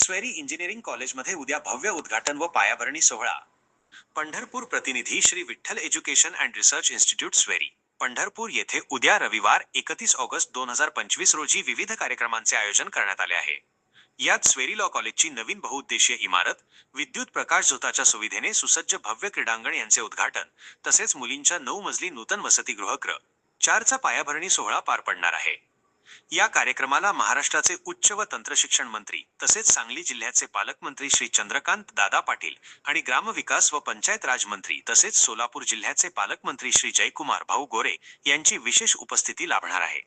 SVERI engineering कॉलेजमध्ये उद्या भव्य उद्घाटन व पायाभरणी सोहळा. पंढरपूर प्रतिनिधी Shri Vitthal education and research institute SVERI. Pandharpur येथे उद्या रविवार एकतीस ऑगस्ट दोन हजार पंचवीस रोजी विविध कार्यक्रमांचे आयोजन करण्यात आले आहे. यात स्वेरी लॉ कॉलेजची नवीन बहुउद्देशीय इमारत विद्युत प्रकाश झोताच्या सुविधेने सुसज्ज भव्य क्रीडांगण यांचे उद्घाटन तसेच मुलींच्या नऊ मजली नूतन वसतिगृह क्र चारचा पायाभरणी सोहळा पार पडणार आहे. या कार्यक्रमाला महाराष्ट्राचे उच्च व तंत्रशिक्षण मंत्री तसेच सांगली जिल्ह्याचे पालकमंत्री श्री चंद्रकांत दादा पाटील आणि ग्रामविकास व पंचायत राज मंत्री तसेच सोलापूर जिल्ह्याचे पालकमंत्री श्री जयकुमार भाऊ गोरे यांची विशेष उपस्थिती लाभणार आहे.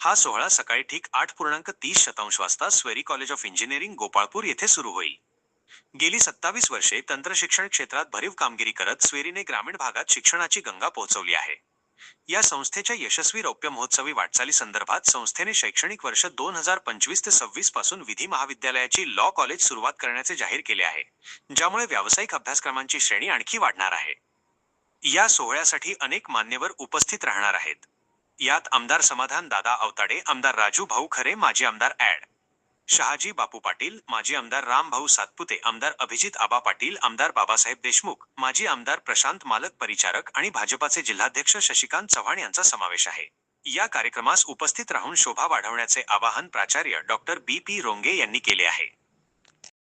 हा सोहळा सकाळी ठीक आठ पूर्णांक तीस शतांश वाजता SVERI college of engineering Gopalpur येथे सुरू होईल. गेली सत्तावीस वर्षे तंत्रशिक्षण क्षेत्रात भरीव कामगिरी करत स्वेरीने ग्रामीण भागात शिक्षणाची गंगा पोहोचवली आहे. या संस्थेच्या यशस्वी रौप्य महोत्सवी वाटचाली संदर्भात संस्थेने शैक्षणिक वर्ष दोन हजार पंचवीस ते सव्वीसपासून विधी महाविद्यालयाची लॉ कॉलेज सुरुवात करण्याचे जाहीर केले आहे ज्यामुळे व्यावसायिक अभ्यासक्रमांची श्रेणी आणखी वाढणार आहे. या सोहळ्यासाठी अनेक मान्यवर उपस्थित राहणार आहेत. यात आमदार समाधान दादा अवताडे आमदार राजू भाऊ खरे माजी आमदार ऍड शहाजी बापू पाटील माजी आमदार रामभाऊ सातपुते आमदार अभिजित आबा पाटील आमदार बाबासाहेब देशमुख माजी आमदार प्रशांत मालक परिचारक आणि भाजपाचे जिल्हाध्यक्ष शशिकांत चव्हाण यांचा समावेश आहे. या कार्यक्रमास उपस्थित राहून शोभा वाढवण्याचे आवाहन प्राचार्य डॉक्टर बी पी रोंगे यांनी केले आहे.